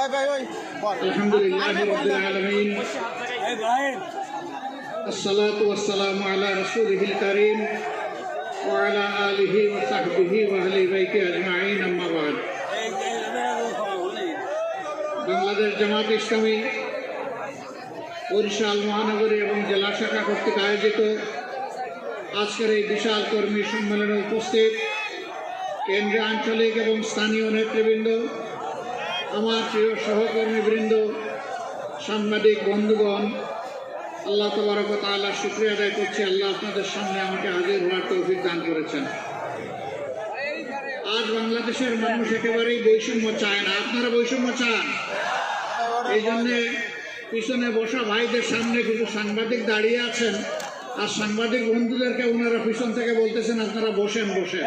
ওই ভাই ওই বল আলহামদুলিল্লাহ রবিল আলমিন এই ভাই الصلاة والسلام على رسوله الكريم وعلى آله وصحبه وأهل بيته أجمعين أما بعد এই এই মেরা খাওয়া হলি বাংলাদেশ জামাত ইসলামী বরিশাল মহানগরী এবং জেলা শাখা কর্তৃক আয়োজিত আজকের এই বিশাল কর্মী সম্মেলনে উপস্থিত কেন্দ্রীয় আঞ্চলিক এবং স্থানীয় নেতৃবৃন্দ আমার প্রিয় সহকর্মীবৃন্দ সাংবাদিক, বন্ধুগণ, আল্লাহ তবরক তাআলা শুক্রিয়া আদায় করছি। আল্লাহ আপনাদের সামনে আমাকে হাজির হওয়ার তৌফিক দান করেছেন। আজ বাংলাদেশের মানুষ একেবারেই বৈষম্য চায় না। আপনারা বৈষম্য চান। এই জন্যে পিছনে বসা ভাইদের সামনে কিছু সাংবাদিক দাঁড়িয়ে আছেন। আর সাংবাদিক বন্ধুদেরকে ওনারা পিছন থেকে বলতেছেন আপনারা বসেন বসেন।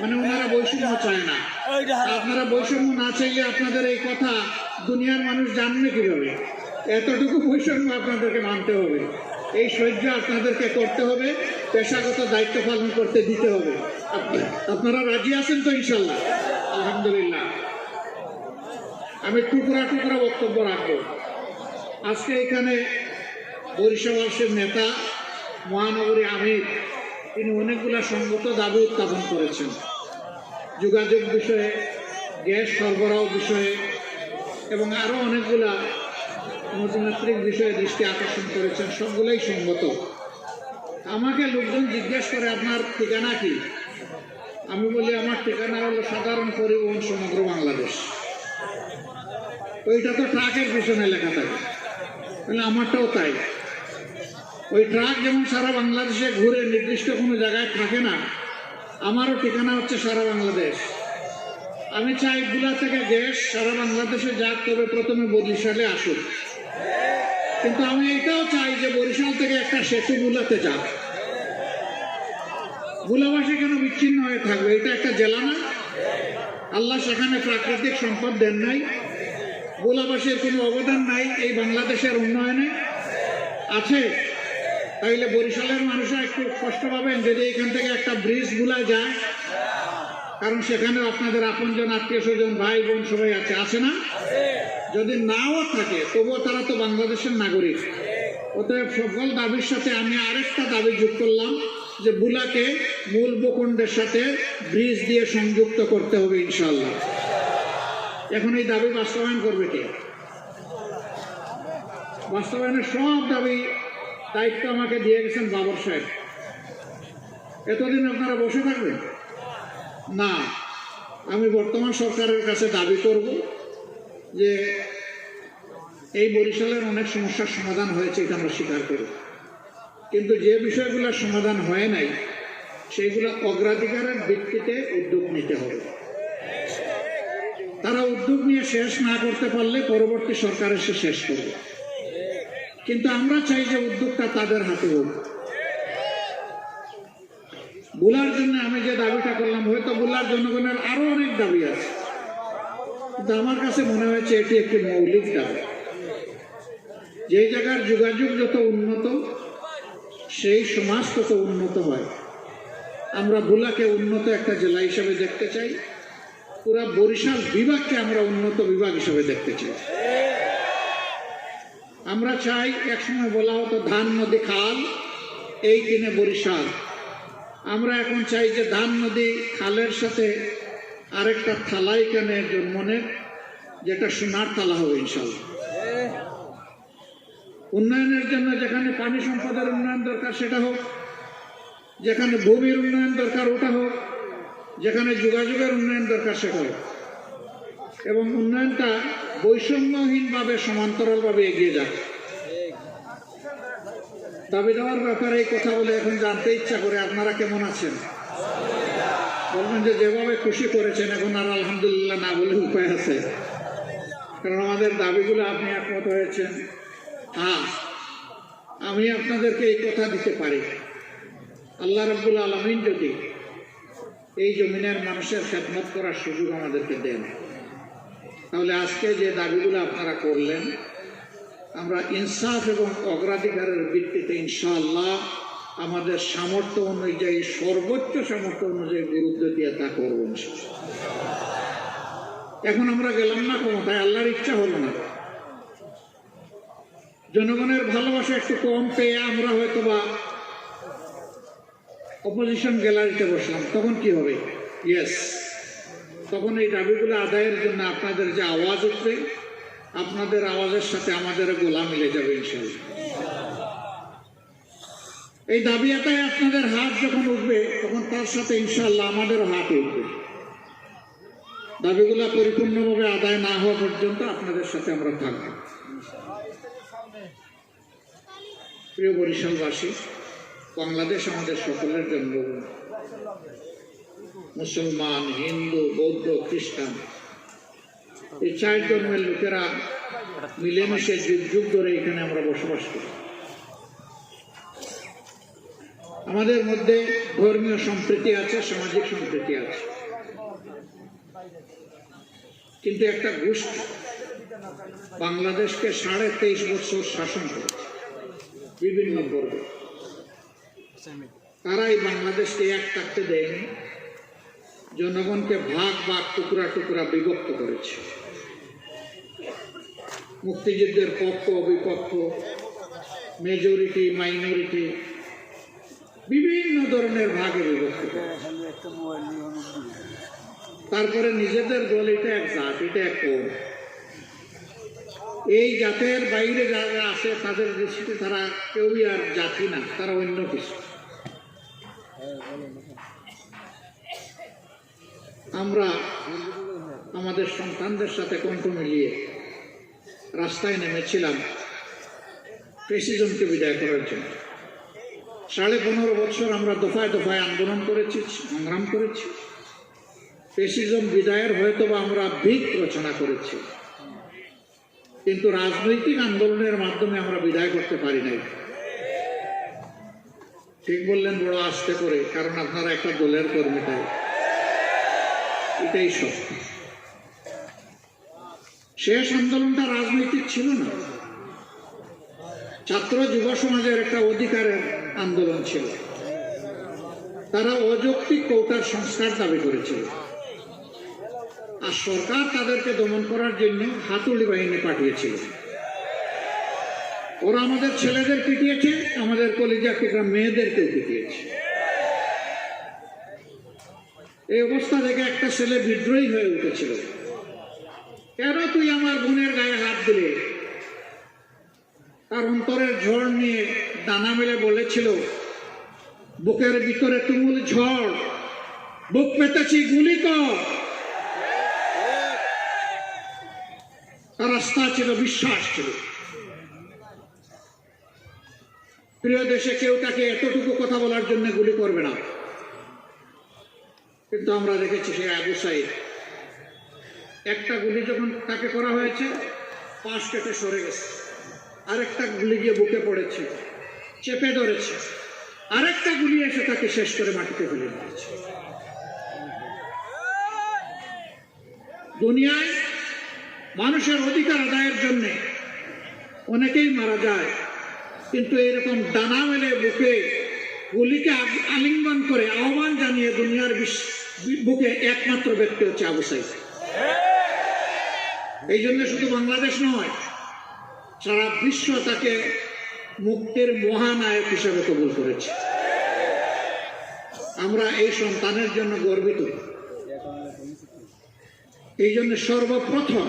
মানে ওনারা বৈষম্য চায় না। আপনারা বৈষম্য না চাইলে আপনাদের এই কথা দুনিয়ার মানুষ জানবে কীভাবে? এতটুকু বৈষম্য আপনাদেরকে মানতে হবে। এই সহ্য আপনাদেরকে করতে হবে পেশাগত দায়িত্ব পালন করতে দিতে হবে। আপনারা রাজি আছেন তো ইনশাল্লাহ আলহামদুলিল্লাহ। আমি টুকরা টুকরা বক্তব্য রাখব। আজকে এখানে বরিশাবাসের নেতা মহানগরী আমির, তিনি অনেকগুলা সঙ্গত দাবি উত্থাপন করেছেন। যোগাযোগ বিষয়ে, গ্যাস সরবরাহ বিষয়ে, এবং আরও অনেকগুলা নতুনত্রিক বিষয়ে দৃষ্টি আকর্ষণ করেছেন, সবগুলোই সঙ্গত আমাকে লোকজন জিজ্ঞেস করে, আপনার ঠিকানা কি? আমি বলি, আমার ঠিকানা হলো সাধারণ পরিবহন সমগ্র বাংলাদেশ। ওইটা তো ট্রাকের পিছনে লেখা থাকে। তাহলে আমারটাও তাই। ওই ট্রাক যেমন সারা বাংলাদেশে ঘুরে নির্দিষ্ট কোনো জায়গায় থাকে না, আমারও ঠিকানা হচ্ছে সারা বাংলাদেশ। আমি চাই গুলা থেকে গ্যাস সারা বাংলাদেশে যাক, তবে প্রথমে বরিশালে আসুক। কিন্তু আমি এটাও চাই যে বরিশাল থেকে একটা সেতু গুলাতে যাক। গুলাবাসী কেন বিচ্ছিন্ন হয়ে থাকবে, এটা একটা জেলা না। আল্লাহ সেখানে প্রাকৃতিক সম্পদ দেন নাই। গোলাবাসীর কোনো অবদান নাই এই বাংলাদেশের উন্নয়নে। আছে তাইলে বরিশালের মানুষরা একটু কষ্ট পাবেন যদি এখান থেকে একটা ব্রিজগুলা যায়। কারণ সেখানে আপনাদের আপনজন, আত্মীয় স্বজন, ভাই বোন সবাই আছে। আছে না? যদি নাও থাকে, তবুও তারা তো বাংলাদেশের নাগরিক। অতএব সকল দাবির সাথে আমি আরেকটা দাবি যোগ করলাম, যে বুলাকে মূল ভূখণ্ডের সাথে ব্রিজ দিয়ে সংযুক্ত করতে হবে ইনশাল্লাহ এখন এই দাবি বাস্তবায়ন করবে কে? বাস্তবায়নের সব দাবি দায়িত্ব আমাকে দিয়ে গেছেন বাবর সাহেব। এতদিন আপনারা বসে থাকবেন? না, আমি বর্তমান সরকারের কাছে দাবি করব যে এই বরিশালের অনেক সমস্যার সমাধান হয়েছে, এটা আমরা স্বীকার করি। কিন্তু যে বিষয়গুলোর সমাধান হয় নাই, সেইগুলো অগ্রাধিকারের ভিত্তিতে উদ্যোগ নিতে হবে। তারা উদ্যোগ নিয়ে শেষ না করতে পারলে পরবর্তী সরকার এসে শেষ করবে। কিন্তু আমরা চাই যে উদ্যোগটা তাদের হাতে হোক। বুলার জন্য আমি যে দাবিটা করলাম, হয়তো বুলার জনগণের আরও অনেক দাবি আছে। কিন্তু আমার কাছে মনে হয়েছে এটি একটি মৌলিক দাবি। যে জায়গার যোগাযোগ যত উন্নত, সেই সমাজ তত উন্নত হয়। আমরা বুলাকে উন্নত একটা জেলা হিসেবে দেখতে চাই। পুরা বরিশাল বিভাগকে আমরা উন্নত বিভাগ হিসেবে দেখতে চাই। আমরা চাই একসময় বলা হতো ধান নদী খাল, এই দিনে বরিশাল। আমরা এখন চাই যে ধান নদী খালের সাথে আরেকটা থালা এখানে জন্মনের যেটা সোনার থালা হবে ইনশাল্লাহ উন্নয়নের জন্য যেখানে পানি সম্পদের উন্নয়ন দরকার সেটা হোক, যেখানে ভূমির উন্নয়ন দরকার ওটা হোক, যেখানে যোগাযোগের উন্নয়ন দরকার সেটা হোক। এবং উন্নয়নটা বৈষম্যহীনভাবে, সমান্তরালভাবে এগিয়ে যাক। দাবি দেওয়ার ব্যাপারে এই কথা বলে এখন জানতে ইচ্ছা করে আপনারা কেমন আছেন? বলবেন যে যেভাবে খুশি করেছেন, এখন আর আলহামদুলিল্লাহ না বলে উপায় আছে। কারণ আমাদের দাবিগুলো আপনি একমত হয়েছেন। হ্যাঁ আমি আপনাদেরকে এই কথা দিতে পারি। আল্লাহ রব্বুল আলমিন যদি এই জমিনের মানুষের খেদমত করার সুযোগ আমাদেরকে দেন। তাহলে আজকে যে দাবিগুলো আপনারা করলেন, আমরা ইনসাফ এবং অগ্রাধিকারের ভিত্তিতে ইনশাআল্লাহ আমাদের সামর্থ্য অনুযায়ী, সর্বোচ্চ সামর্থ্য অনুযায়ী গুরুত্ব দিয়ে তা করব এখন আমরা গেলাম না ক্ষমতায়, আল্লাহর ইচ্ছা হলো না। জনগণের ভালোবাসা একটু কম পেয়ে আমরা হয়তো বা অপোজিশন গ্যালারিতে বসলাম, তখন কি হবে? ইয়েস তখন এই দাবিগুলো আদায়ের জন্য আপনাদের যে আওয়াজ উঠবে, আপনাদের আওয়াজের সাথে আমাদের গোলা মিলে যাবে ইনশাল্লাহ এই দাবি আদায় আপনাদের হাত যখন উঠবে, তখন তার সাথে ইনশাল্লাহ আমাদেরও হাত উঠবে। দাবিগুলো পরিপূর্ণভাবে আদায় না হওয়া পর্যন্ত আপনাদের সাথে আমরা থাকব। প্রিয় বরিশালবাসী, বাংলাদেশ আমাদের সকলের জন্মভূমি। মুসলমান, হিন্দু, বৌদ্ধ, খ্রিস্টান। এই চার জন্মের লোকেরা মিলেমিশে যুগ যুগ ধরে এখানে আমরা বসবাস করি। আমাদের মধ্যে ধর্মীয় সম্প্রীতি আছে, সামাজিক সম্প্রীতি আছে। কিন্তু একটা গোষ্ঠী বাংলাদেশকে সাড়ে তেইশ বছর শাসন করেছে, বিভিন্ন পর্বে তারাই বাংলাদেশকে এক থাকতে দেয়নি। জনগণকে ভাগ ভাগ টুকরা টুকরা বিভক্ত করেছে। মুক্তিযুদ্ধের পক্ষ, বিপক্ষ মেজরিটি মাইনরিটি বিভিন্ন ধরনের ভাগে বিভক্ত। তারপরে নিজেদের দল, এটা এক জাত, এটা এক এই জাতের বাইরে যারা আছে, তাদের দৃষ্টিতে তারা কেউই আর জাতি না, তারা অন্য কিছু। আমরা আমাদের সন্তানদের সাথে কণ্ঠ মিলিয়ে রাস্তায় নেমেছিলাম প্রেসিডেন্টকে বিদায় করার জন্য। সাড়ে পনেরো বছর আমরা দফায় দফায় আন্দোলন করেছি, সংগ্রাম করেছি। প্রেসিডেন্ট বিদায়ের হয়তো বা আমরা ভিত রচনা করেছি। কিন্তু রাজনৈতিক আন্দোলনের মাধ্যমে আমরা বিদায় করতে পারি নাই। ঠিক বললেন বড় আসতে করে, কারণ আপনারা একটা দলের কর্মী এটাই সত্য। শেষ আন্দোলনটা রাজনৈতিক ছিল না। ছাত্র যুব সমাজের একটা অধিকারের আন্দোলন ছিল। তারা অযৌক্তিক কৌটার সংস্কার দাবি করেছিল। আর সরকার তাদেরকে দমন করার জন্য হাতুড়ি বাহিনী পাঠিয়েছিল। ওরা আমাদের ছেলেদের পিটিয়েছে, আমাদের কলিজা কিংবা মেয়েদেরকেও পিটিয়েছে। এই অবস্থা থেকে একটা ছেলে বিদ্রোহী হয়ে উঠেছিল। কেন তুই আমার বোনের গায়ে হাত দিলে? তার অন্তরের ঝড় নিয়ে দানা মেলে বলেছিল, বুকের ভিতরে তুমুল ঝড়, বুক পেতেছি গুলি কর। তার আস্থা ছিল, বিশ্বাস ছিল। প্রিয় দেশে কেউ তাকে এতটুকু কথা বলার জন্য গুলি করবে না। কিন্তু আমরা দেখেছি সে আবু সাইদ। একটা গুলি যখন তাকে করা হয়েছে, পাশ কেটে সরে গেছে। আরেকটা গুলি গিয়ে বুকে পড়েছে, চেপে ধরেছে। আরেকটা গুলি এসে তাকে শেষ করে মাটিতে ফেলে দিয়েছে। দুনিয়ায় মানুষের অধিকার আদায়ের জন্য অনেকেই মারা যায়, কিন্তু এরকম ডানা মেলে বুকে গুলিকে আলিঙ্গন করে আহ্বান জানিয়ে দুনিয়ার বিশ- বুকে একমাত্র ব্যক্তি হচ্ছে আবু সাইদ। এই জন্য শুধু বাংলাদেশ নয়, সারা বিশ্ব তাকে মুক্তির মহানায়ক হিসাবে কবুল করেছে। আমরা এই সন্তানের জন্য গর্বিত। এই জন্য সর্বপ্রথম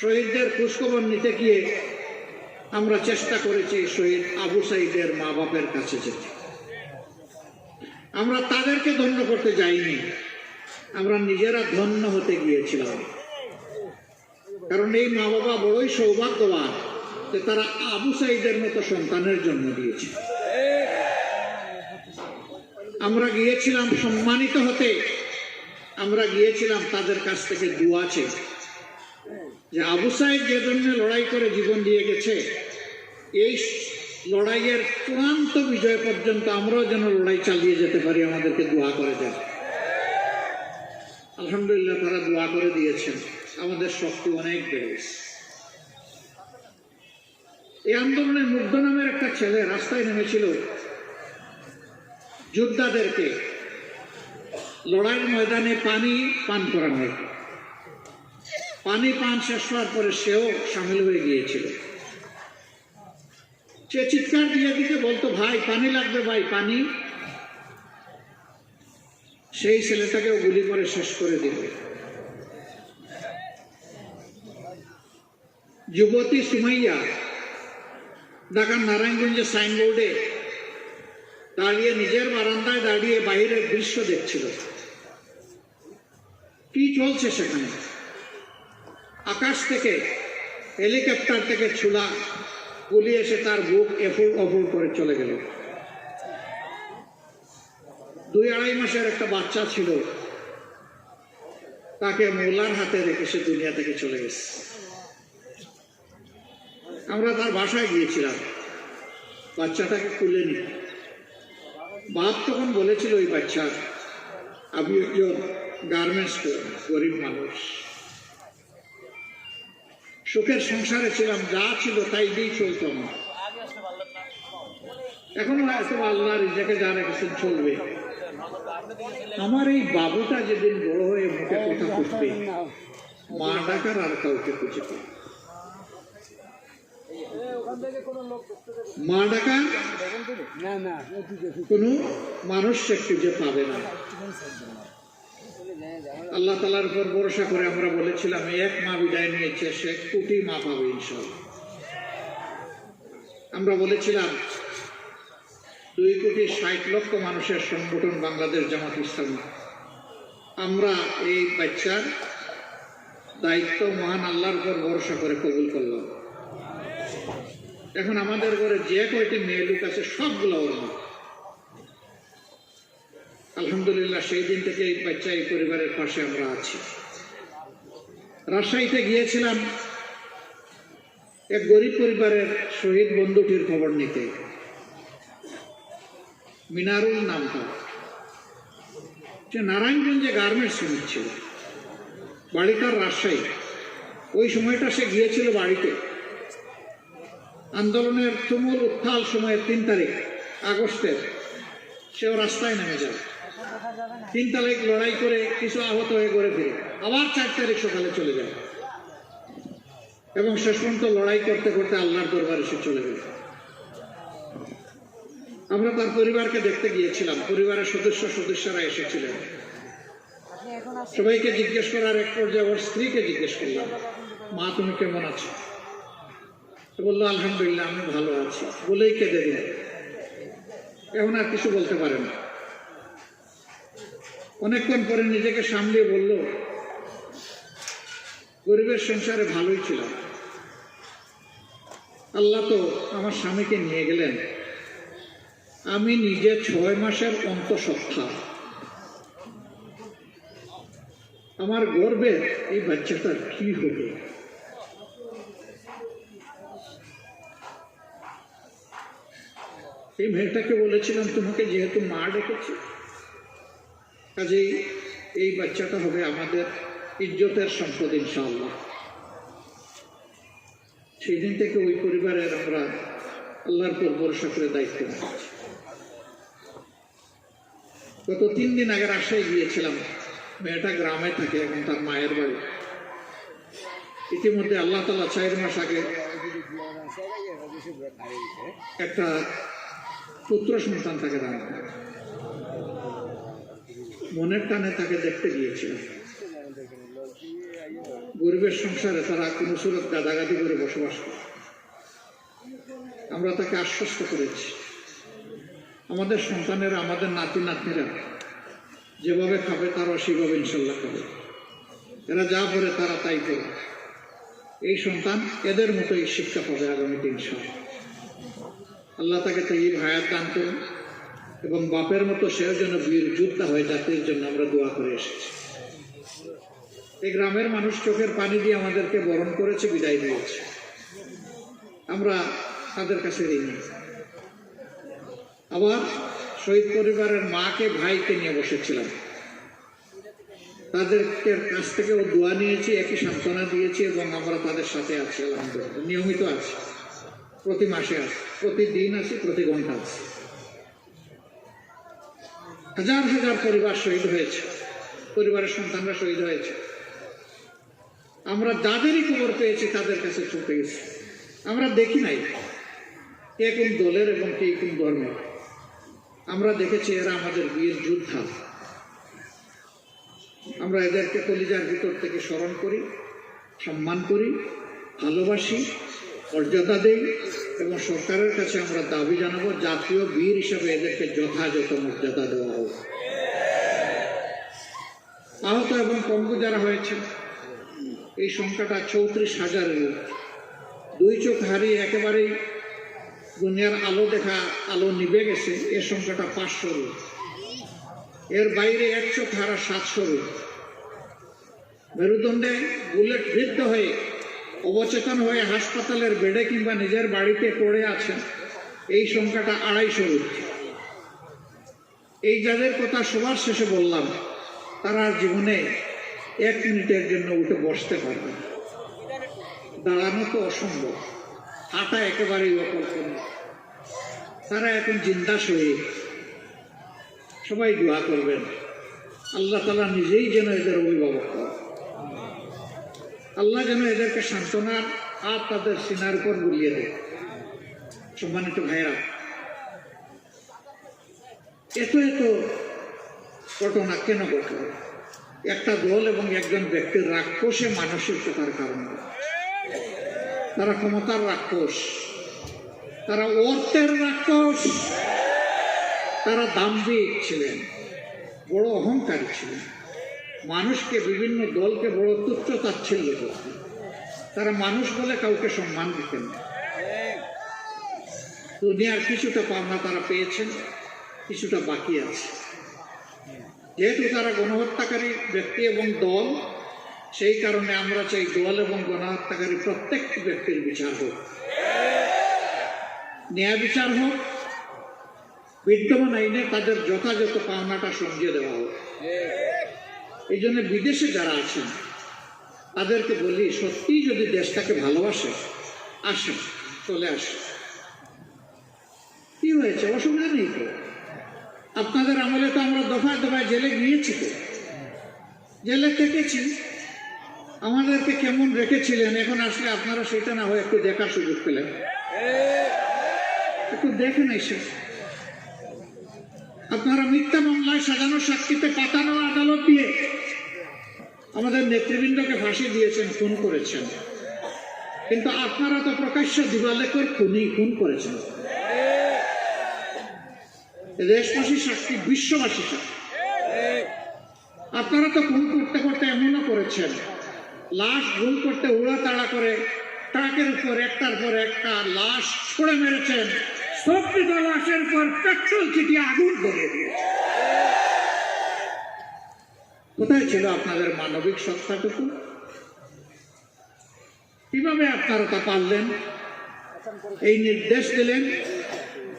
শহীদদের খোঁজখবর নিতে গিয়ে আমরা চেষ্টা করেছি শহীদ আবু সাইদের মা বাপের কাছে যেতে। আমরা তাদেরকে ধন্য করতে যাইনি। আমরা নিজেরা ধন্য হতে গিয়েছিলাম। কারণ এই মা বাবা বড়ই সৌভাগ্যবান যে তারা আবু সাইদের মতো সন্তানের জন্ম দিয়েছে। আমরা গিয়েছিলাম সম্মানিত হতে। আমরা গিয়েছিলাম তাদের কাছ থেকে দোয়া চেয়ে। যে আবু সাইদ যে জন্য লড়াই করে জীবন দিয়ে গেছে, এই লড়াইয়ের চূড়ান্ত বিজয় পর্যন্ত আমরাও যেন লড়াই চালিয়ে যেতে পারি, আমাদেরকে দোয়া করে দেন আলহামদুলিল্লাহ, তারা দোয়া করে দিয়েছেন। আমাদের শক্তি অনেক বেড়েছে এই আন্দোলনে মুগ্ধ নামের একটা ছেলে রাস্তায় নেমেছিল। যোদ্ধাদেরকে লড়াইয়ের ময়দানে পানি পান করানো পানি পান শেষ হওয়ার পরে সেও সামিল হয়ে গিয়েছিল। সে চিৎকার দিয়ে দিতে বলতো, ভাই, পানি লাগবে, ভাই, পানি। সেই ছেলেটাকেও গুলি করে শেষ করে দিল। যুবতী সুমাইয়া ঢাকার নারায়ণগঞ্জের সাইনবোর্ডে দাঁড়িয়ে নিজের বারান্দায় দাঁড়িয়ে বাইরের দৃশ্য দেখছিল। কি চলছে সেখানে? আকাশ থেকে, হেলিকপ্টার থেকে ছুলা গুলি এসে তার বুক এফুল অফুল করে চলে গেল। দুই আড়াই মাসের একটা বাচ্চা ছিল। তাকে মোল্লার হাতে রেখে সে দুনিয়া থেকে চলে গেছে। আমরা তার বাসায় গিয়েছিলাম। বাচ্চাটাকে তুলে নি বাপ তখন বলেছিল ওই বাচ্চা আমি একজন গার্মেন্টস গরিব মানুষ। সুখের সংসারে ছিলাম, যা ছিল তাই দিয়েই চলতো আমার। এখনও আল্লাহ রিজাকে যা রেখেছেন চলবে। আমার এই বাবুটা যেদিন বড় হয়ে মুখে কথা খুঁজবে মা ডাকার আর কাউকে খুঁজে পাবে মা ডাকা না না কোনো মানুষ সে খুঁজে পাবে না। আল্লাহ তালার উপর ভরসা করে আমরা বলেছিলাম এক মা বিদায় নিয়েছে, সে কোটি মা পাবে ইনশাল্লাহ আমরা বলেছিলাম, দুই কোটি ষাট লক্ষ মানুষের সংগঠন বাংলাদেশ জামাত ইসলামী। আমরা এই বাচ্চার দায়িত্ব মহান আল্লাহর উপর ভরসা করে কবুল করলাম। এখন আমাদের ঘরে যে কয়টি মেয়ে লোক আছে, সবগুলো ওর আলহামদুলিল্লাহ, সেই দিন থেকে এই বাচ্চা এই পরিবারের পাশে আমরা আছি। রাজশাহীতে গিয়েছিলাম এক গরিব পরিবারের শহীদ বন্ধুটির খবর নিতে। মিনারুল নামটা সে নারায়ণগঞ্জে গার্মেন্টস শ্রমিক ছিল বাড়ি তার রাজশাহী। ওই সময়টা সে গিয়েছিল বাড়িতে। আন্দোলনের তুমুল উত্থাল সময়ের তিন তারিখ, আগস্টের, সেও রাস্তায় নেমে যায়। তিন তারিখ লড়াই করে কিছু আহত হয়ে করে ফিরে। আবার চার তারিখ সকালে চলে যায়। এবং শেষ পর্যন্ত লড়াই করতে করতে আল্লাহর দরবারে সে চলে গেল। আমরা তার পরিবারকে দেখতে গিয়েছিলাম। পরিবারের সদস্য, সদস্যরা এসেছিলেন। সবাইকে জিজ্ঞেস করার এক পর্যায়ে ওর স্ত্রীকে জিজ্ঞেস করলাম, মা, তুমি কেমন আছো? বলল, আলহামদুলিল্লাহ, আমি ভালো আছি। বলেই কেঁদে দিল এখন আর কিছু বলতে পারে না। অনেকক্ষণ পরে নিজেকে সামলিয়ে বলল, গরিবের সংসারে ভালোই ছিলাম আল্লাহ তো আমার স্বামীকে নিয়ে গেলেন। আমি নিজে ছয় মাসের অন্তঃসত্ত্বা। আমার গর্বে এই বাচ্চাটার কি হবে এই মেয়েটাকে বলেছিলাম, তোমাকে যেহেতু মা ডেকেছে কাজেই এই বাচ্চাটা হবে আমাদের ইজ্জতের সম্পদ, ইনশাআল্লাহ। সেই দিন থেকে ওই পরিবারের আমরা আল্লাহর পর ভরসা করে দায়িত্ব গত তিন দিন আগে রাজশাহী গিয়েছিলাম। মেয়েটা গ্রামে থাকে এখন তার মায়ের বাড়ি। ইতিমধ্যে আল্লাহ তালা চার মাস আগে একটা পুত্র সন্তান তাকে করে মনের টানে তাকে দেখতে গিয়েছিলাম। গরিবের সংসারে তারা কোনো সুরত গাদাগাদি করে বসবাস করে। আমরা তাকে আশ্বস্ত করেছি। আমাদের সন্তানেরা, আমাদের নাতি নাতনিরা যেভাবে খাবে তারাও সেভাবে ইনশাল্লাহ খাবে। এরা যা পড়ে তারা তাই পড়ে এই সন্তান এদের মতোই শিক্ষা পাবে আগামী আগামীতে ইনশাল্লাহ। আল্লাহ তাকে তাই ভায়াত দান করুন। এবং বাপের মতো সেও যেন বীর যোদ্ধা হয়ে, জাতির জন্য আমরা দোয়া করে এসেছি। এই গ্রামের মানুষ চোখের পানি দিয়ে আমাদেরকে বরণ করেছে, বিদায় দিয়েছে। আমরা তাদের কাছে ঋণী। আবার শহীদ পরিবারের মাকে, ভাইকে নিয়ে বসেছিলাম। তাদেরকে কাছ থেকেও দোয়া নিয়েছি, একই সান্ত্বনা দিয়েছি এবং আমরা তাদের সাথে আছি, আলহামদুলিল্লাহ। নিয়মিত আছি। প্রতি মাসে আছি, প্রতিদিন আছি, প্রতি ঘণ্টা আছি। হাজার হাজার পরিবার শহীদ হয়েছে। পরিবারের সন্তানরা শহীদ হয়েছে। আমরা যাদেরই খবর পেয়েছি, তাদের কাছে ছুটে গেছি। আমরা দেখি নাই কে কোন দলের এবং কে কোন ধর্মের। আমরা দেখেছি এরা আমাদের বীর যোদ্ধা। আমরা এদেরকে কলিজার ভিতর থেকে স্মরণ করি, সম্মান করি, ভালোবাসি, মর্যাদা দেই। এবং সরকারের কাছে আমরা দাবি জানাব, জাতীয় বীর হিসাবে এদেরকে যথাযথ মর্যাদা দেওয়া হোক আহত এবং পঙ্গু যারা হয়েছে এই সংখ্যাটা চৌত্রিশ হাজারের। দুই চোখ হারিয়ে একেবারেই দুনিয়ার আলো দেখা, আলো নিভে গেছে এর সংখ্যাটা পাঁচশোর। এর বাইরে এক চোখ হারা সাতশোর। মেরুদণ্ডে বুলেট বৃদ্ধ হয়ে অবচেতন হয়ে হাসপাতালের বেডে কিংবা নিজের বাড়িতে পড়ে আছেন, এই সংখ্যাটা আড়াইশোর। এই যাদের কথা সবার শেষে বললাম, তারা জীবনে এক মিনিটের জন্য উঠে বসতে পারবে। দাঁড়ানো তো অসম্ভব, হাঁটা একেবারেই অকল্পনীয় তারা এখন জিন্দা শহীদ সবাই দোয়া করবেন, আল্লাহ তালা নিজেই যেন এদের অভিভাবক হন। আল্লাহ যেন এদেরকে সান্ত্বনার হাত তাদের সিনার উপর বুলিয়ে দেয়। সম্মানিত ভাইরা এত এত ঘটনা, কেন ঘটল? একটা দল এবং একজন ব্যক্তির রাক্ষসে মানসিকতার কারণে। তারা ক্ষমতার রাক্ষস। তারা অর্থের রাক্ষস। তারা দাম্ভিক ছিলেন, বড় অহংকারী ছিলেন। মানুষকে বিভিন্ন দলকে বড় তুচ্ছ তাচ্ছিল্য করতেন তারা মানুষ বলে কাউকে সম্মান দিতেন দুনিয়ার কিছুটা পাওনা তারা পেয়েছেন, কিছুটা বাকি আছে। যেহেতু তারা গণহত্যাকারী ব্যক্তি এবং দল, সেই কারণে আমরা চাই দল এবং গণহত্যাকারী প্রত্যেকটি ব্যক্তির বিচার হোক। ন্যায় বিচার হোক, বিদ্যমান আইনে তাদের যথাযথ পাওনাটা সঙ্গে দেওয়া হোক। এই জন্য বিদেশে যারা আছেন, তাদেরকে বলি, সত্যিই যদি দেশটাকে ভালোবাসে, আসেন, চলে আসে কি হয়েছে? অসুবিধা নেই তো। আপনাদের আমলে তো আমরা দফায় দফায় জেলে গিয়েছি তো। জেলে থেকেছি। আমাদেরকে কেমন রেখেছিলেন? এখন আসলে আপনারা সেটা না হয় একটু দেখার সুযোগ পেলেন। একটু দেখেন এসে আপনারা মিথ্যা মামলায় সাজানো সাক্ষীতে পাতানো আদালত দিয়ে আমাদের নেতৃবৃন্দকে ফাঁসি দিয়েছেন, খুন করেছেন। কিন্তু আপনারা তো প্রকাশ্য দিবালেকর খুনি, খুন করেছেন। দেশবাসী সাক্ষী, বিশ্ববাসী আপনারা তো খুন করতে করতে এমনও করেছেন। লাশ ভুল করতে উড়া তাড়া করে ট্রাকের উপর, একটার পর একটা লাশ ছড়ে মেরেছেন। সবকিত লাশের পর পেট্রোল ছিটিয়ে আগুন ধরিয়ে দিয়েছে। কোথায় ছিল আপনাদের মানবিক সত্তাটুকু কীভাবে আপনারা তা পারলেন? এই নির্দেশ দিলেন,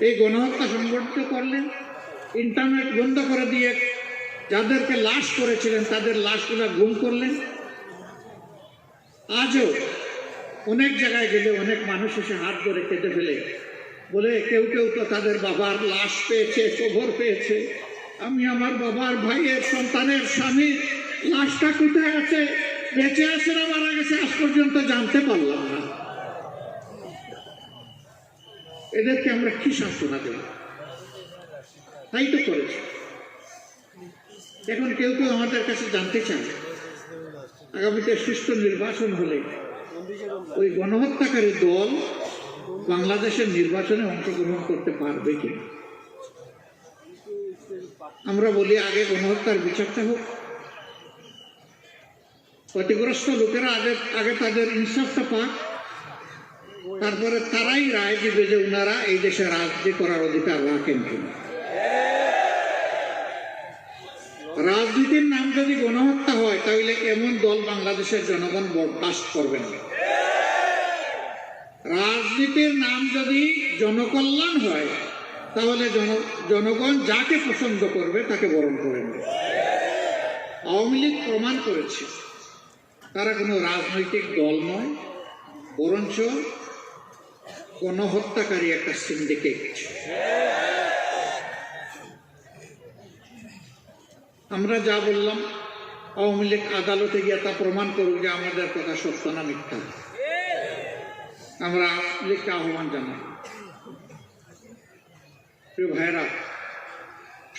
এই গণহত্যা সংগঠিত করলেন, ইন্টারনেট বন্ধ করে দিয়ে যাদেরকে লাশ করেছিলেন, তাদের লাশগুলা গুম করলেন। আজও অনেক জায়গায় গেলে অনেক মানুষ এসে হাত ধরে কেটে ফেলে। বলে, কেউ কেউ তো তাদের বাবার লাশ পেয়েছে, কবর পেয়েছে। আমি আমার বাবার ভাইয়ের সন্তানের স্বামী, লাশটা কোথায় আছে? বেঁচে আছে না মারা গেছে, আজ পর্যন্ত জানতে পারলাম না। এদেরকে আমরা কি সান্ত্বনা দেব? তাই তো করেছে। এখন কেউ কেউ আমাদের কাছে জানতে চায়, আগামীতে সুষ্ঠু নির্বাচন হলে ওই গণহত্যাকারী দল বাংলাদেশের নির্বাচনে অংশগ্রহণ করতে পারবে কি? আমরা বলি আগে গণহত্যার বিচারটা হোক। ক্ষতিগ্রস্ত লোকেরা আগে আগে তাদের ইনসাফটা পাক, তারপরে তারাই রায় দিবে যে ওনারা এই দেশে রাজনীতি করার অধিকার রাখেন কিনা রাজনীতির নাম যদি গণহত্যা হয়, তাহলে এমন দল বাংলাদেশের জনগণ বরদাস্ত করবেন না। রাজনীতির নাম যদি জনকল্যাণ হয়, তাহলে জন, জনগণ যাকে পছন্দ করবে তাকে বরণ করে নেবে। আওয়ামী লীগ প্রমাণ করেছে, তারা কোনো রাজনৈতিক দল নয়, বরঞ্চ গণহত্যাকারী একটা সিন্ডিকেট আমরা যা বললাম, আওয়ামী লীগ আদালতে গিয়ে তা প্রমাণ করুক যে আমাদের কথা সত্য না মিথ্যা। আমরা লীগকে আহ্বান জানাই। প্রিয় ভাইরা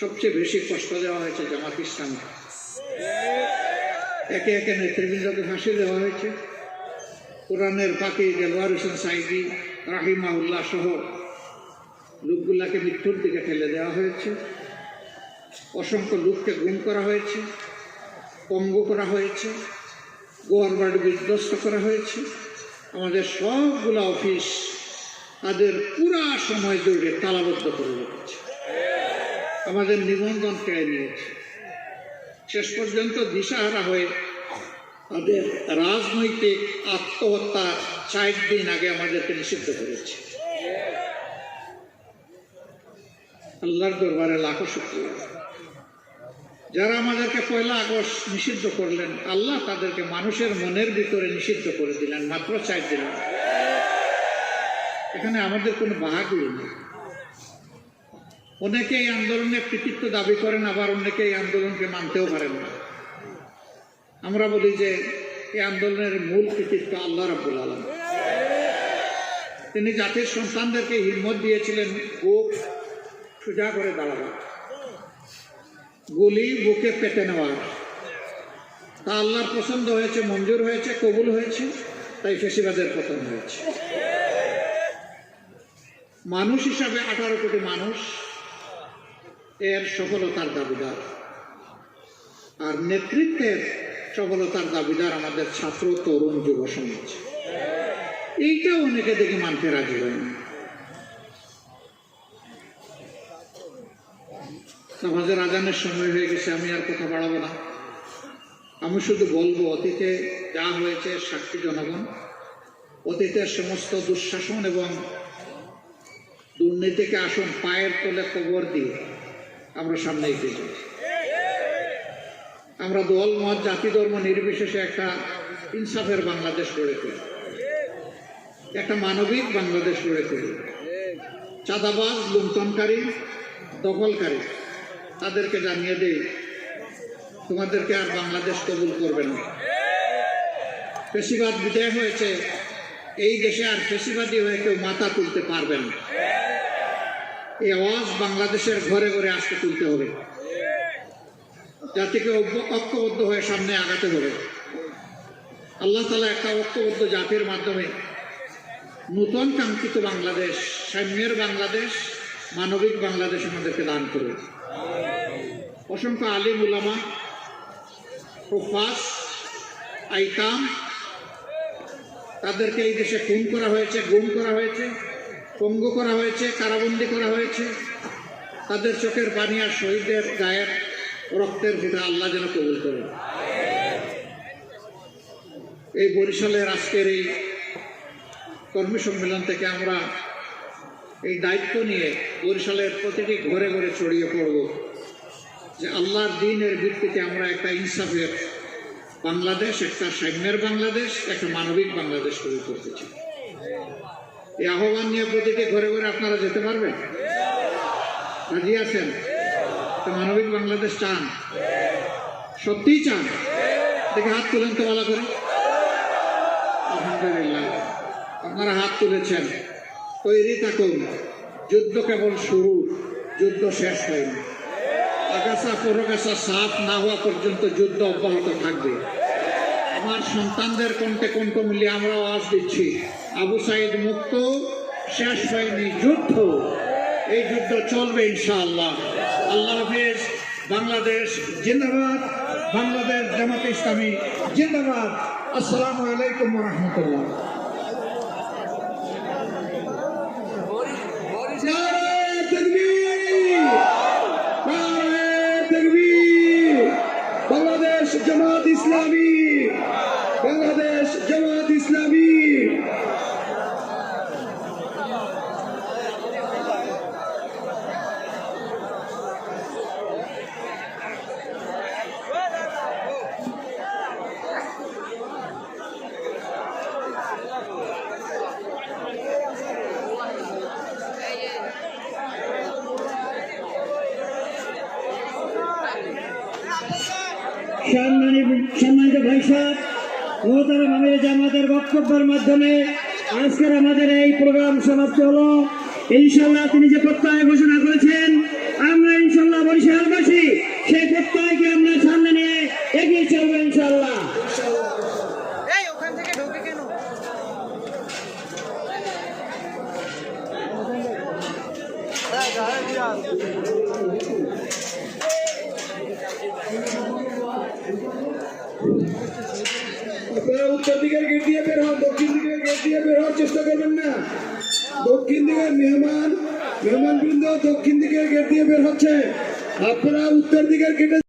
সবচেয়ে বেশি কষ্ট দেওয়া হয়েছে জামাত ইসলামকে একে একে নেতৃবৃন্দকে ফাঁসি দেওয়া হয়েছে। কোরআনের পাকে দেলোয়ার হোসেন সাইদি রাহিমাউল্লাহ সহ লোকগুলাকে মৃত্যুর দিকে ঠেলে দেওয়া হয়েছে। অসংখ্য লোককে গুম করা হয়েছে, পঙ্গু করা হয়েছে গোয়ার বাড়ি বিধ্বস্ত করা হয়েছে। আমাদের সবগুলো অফিস তাদের পুরা সময় ধরে তালাবদ্ধ করে রেখেছে। আমাদের নিবন্ধন কেড়ে নিয়েছে। শেষ পর্যন্ত দিশাহারা হয়ে তাদের রাজনৈতিক আত্মহত্যা চার দিন আগে আমাদেরকে নিষিদ্ধ করেছে। আল্লাহর দরবারে লাখো শুক্রিয়া। যারা আমাদেরকে পয়লা আগস্ট নিষিদ্ধ করলেন, আল্লাহ তাদেরকে মানুষের মনের ভিতরে নিষিদ্ধ করে দিলেন, মাত্র চার দিন এখানে আমাদের কোনো বাহাগুলি নেই। অনেকে এই আন্দোলনে কৃতিত্ব দাবি করেন, আবার অনেকে এই আন্দোলনকে মানতেও পারেন না। আমরা বলি যে, এই আন্দোলনের মূল কৃতিত্ব আল্লাহ রাব্বুল আলম তিনি জাতির সন্তানদেরকে হিম্মত দিয়েছিলেন বুক সোজা করে দাঁড়াবার গুলি বুকে পেটে নেওয়ার। তা আল্লাহর পছন্দ হয়েছে, মঞ্জুর হয়েছে, কবুল হয়েছে, তাই ফেসিবাদের পতন হয়েছে। মানুষ হিসাবে আঠারো কোটি মানুষ এর সফলতার দাবিদার। আর নেতৃত্বের সফলতার দাবিদার আমাদের ছাত্র, তরুণ যুব সমাজ এইটা অনেকে দেখে মানতে রাজি হয় না নামাজের আজানের সময় হয়ে গেছে, আমি আর কথা বাড়াবো না। আমি শুধু বলব, অতীতে যা হয়েছে সাক্ষী জনগণ, অতীতের সমস্ত দুঃশাসন এবং দুর্নীতিকে আসুন পায়ের তলে কবর দিয়ে আমরা সামনে এগিয়ে যাই আমরা দল, মত, জাতি, ধর্ম নির্বিশেষে একটা ইনসাফের বাংলাদেশ গড়ে তুলি। একটা মানবিক বাংলাদেশ গড়ে তুলি। চাঁদাবাজ, লুণ্ঠনকারী, দখলকারী তাদেরকে জানিয়ে দেই, তোমাদেরকে আর বাংলাদেশ কবুল করবে না। ফেসিবাদ বিদায় হয়েছে, এই দেশে আর ফেসিবাদী হয়ে কেউ মাথা তুলতে পারবে না। এই আওয়াজ বাংলাদেশের ঘরে ঘরে আসতে তুলতে হবে। জাতিকে ঐক্য- ঐক্যবদ্ধ হয়ে সামনে আগাতে হবে। আল্লাহ তালা একটা ঐক্যবদ্ধ জাতির মাধ্যমে নূতন কাঙ্ক্ষিত বাংলাদেশ, সাম্যের বাংলাদেশ, মানবিক বাংলাদেশ আমাদেরকে দান করবে অসংখ্য আলিম উলামা প্রফাস আইতাম তাদেরকে এই দেশে খুন করা হয়েছে, গুম করা হয়েছে, পঙ্গ করা হয়েছে, কারাবন্দি করা হয়েছে। তাদের চোখের পানি আর শহীদদের গায়ের রক্তের ভিতরে আল্লাহ যেন কবুল করেন। এই বরিশালের আজকের এই কর্মী সম্মেলন থেকে আমরা এই দায়িত্ব নিয়ে বরিশালের প্রতিটি ঘরে ঘরে ছড়িয়ে পড়ব যে আল্লাহর দিনের ভিত্তিতে আমরা একটা ইনসাফের বাংলাদেশ, একটা সাম্যের বাংলাদেশ, একটা মানবিক বাংলাদেশ তৈরি করতে চাই। এই আহ্বান নিয়ে প্রতিটি ঘরে ঘরে আপনারা যেতে পারবেন? রাজি আছেন? মানবিক বাংলাদেশ চান? সত্যিই চান? দেখে হাত তুলেন তো ভালো করে। আলহামদুলিল্লাহ। আপনারা হাত তুলেছেন। তৈরি থাকুন। যুদ্ধ কেবল শুরু, যুদ্ধ শেষ হয়নি। আগাছা পরগাছা সাফ না হওয়া পর্যন্ত যুদ্ধ অব্যাহত থাকবে। আমার সন্তানদের কণ্ঠে কণ্ঠ মিলিয়ে আমরা আওয়াজ দিচ্ছি, আবু সাইদ মুক্ত, শেষ হয়নি যুদ্ধ। এই যুদ্ধ চলবে ইনশাআল্লাহ। আল্লাহ হাফিজ, বাংলাদেশ জিন্দাবাদ, বাংলাদেশ জামাত ইসলামী জিন্দাবাদ। আসসালামু আলাইকুম রহমতুল্লাহ নারায়ে তাকবীর! নারায়ে তাকবীর! বাংলাদেশ জামাত ইসলামী বাংলাদেশ জামাত ইসলামী সম্মানিত সম্মানিত ভাই সাহেব জামাতের বক্তব্যের মাধ্যমে আজকের আমাদের এই প্রোগ্রাম সমাপ্ত হলো ইনশাল্লাহ তিনি যে প্রত্যয় ঘোষণা করেছেন, আমরা ইনশাল্লাহ বরিশালবাসী সেই প্রত্যয়কে আমরা সামনে নিয়ে এগিয়ে চলবো ইনশাল্লাহ এই ওখান থেকে ঢোকে কেন দিকের গেট দিয়ে বের হন, দক্ষিণ দিকের গেট দিয়ে বের হওয়ার চেষ্টা করবেন না। দক্ষিণ দিকের মেহমান মেহমান বৃন্দ দক্ষিণ দিকের গেট দিয়ে বের হচ্ছে। আপনারা উত্তর দিকের গেটে